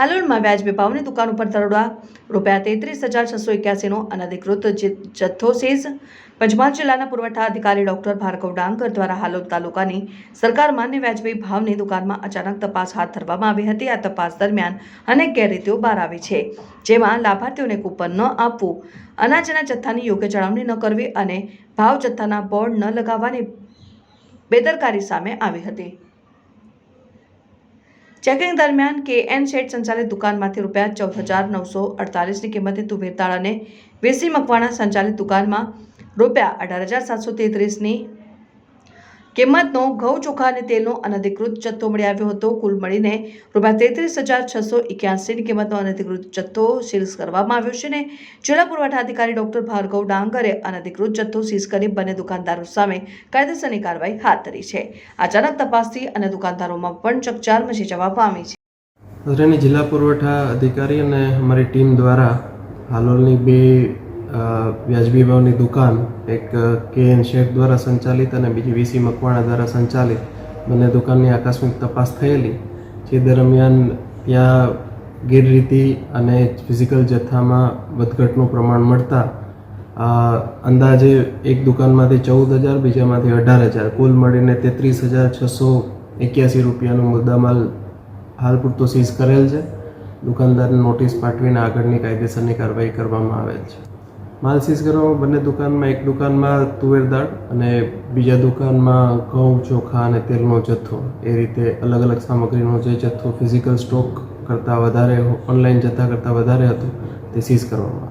હાલોલમાં વ્યાજબી ભાવની દુકાન ઉપર દરોડા રૂપિયા તેત્રીસ હજાર છસો એક્યાસીનો અનધિકૃત જથ્થો સીઝ પંચમહાલ જિલ્લાના પુરવઠા અધિકારી ડોક્ટર ભાર્ગવ ડાંગર દ્વારા હાલોલ તાલુકાની સરકાર માન્ય વ્યાજબી ભાવની દુકાનમાં અચાનક તપાસ હાથ ધરવામાં આવી હતી. આ તપાસ દરમિયાન અનેક ગેરરીતિઓ બહાર આવી છે, જેમાં લાભાર્થીઓને કૂપન ન આપવું અનાજના જથ્થાની યોગ્ય જાળવણી ન કરવી અને ભાવ જથ્થાના બોર્ડ ન લગાવવાની બેદરકારી સામે આવી હતી. ચેકિંગ દરમિયાન કે એન શેઠ સંચાલિત દુકાનમાંથી રૂપિયા ચૌદ હજાર નવસો અડતાલીસની કિંમતે તુવેર દાળ અને વેસી મકવાણા સંચાલિત દુકાનમાં રૂપિયા અઢાર હજાર સાતસો તેત્રીસની કિંમતનો ઘઉં ચોખા અને તેલનો અનધિકૃત જથ્થો મળી આવ્યો હતો. કુલ મળીને રૂપિયા તેત્રીસ હજાર છસો એક્યાસીની કિંમતનો અનધિકૃત જથ્થો સીઝ કરવામાં આવ્યો છે ને જિલ્લા પુરવઠા અધિકારી ડોક્ટર ભાર્ગવ ડાંગરે અનધિકૃત જથ્થો સીઝ કરી બંને દુકાનદારો સામે કાયદેસરની કાર્યવાહી હાથ ધરી છે. અચાનક તપાસથી અને દુકાનદારોમાં પણ ચકચાર મચી જવા પામી છે. અત્રેની જિલ્લા પુરવઠા અધિકારી અને અમારી ટીમ દ્વારા હાલોલની બે વ્યાજબી ભાવની દુકાન, એક કે એન શેખ દ્વારા સંચાલિત અને બીજી વીસી મકવાણા દ્વારા સંચાલિત બંને દુકાનની આકસ્મિક તપાસ થયેલી, જે દરમિયાન ત્યાં ગેરરીતિ અને ફિઝિકલ જથ્થામાં વધઘટનું પ્રમાણ મળતા અંદાજે એક દુકાનમાંથી ચૌદ હજાર, બીજામાંથી અઢાર હજાર, કુલ મળીને તેત્રીસ હજાર છસો એક્યાસી રૂપિયાનો મુદ્દામાલ હાલ પૂરતો સીઝ કરેલ છે. દુકાનદારને નોટિસ પાઠવીને આગળની કાયદેસરની કાર્યવાહી કરવામાં આવેલ છે. માલ સીઝ કરવામાં બંને દુકાનમાં, એક દુકાનમાં તુવેર દાળ અને બીજા દુકાનમાં ઘઉં, ચોખા અને તેલનો જથ્થો. એ રીતે અલગ અલગ સામગ્રીનો જે જથ્થો ફિઝિકલ સ્ટોક કરતાં વધારે ઓનલાઈન જથ્થા કરતાં વધારે હતો, તે સીઝ કરવામાં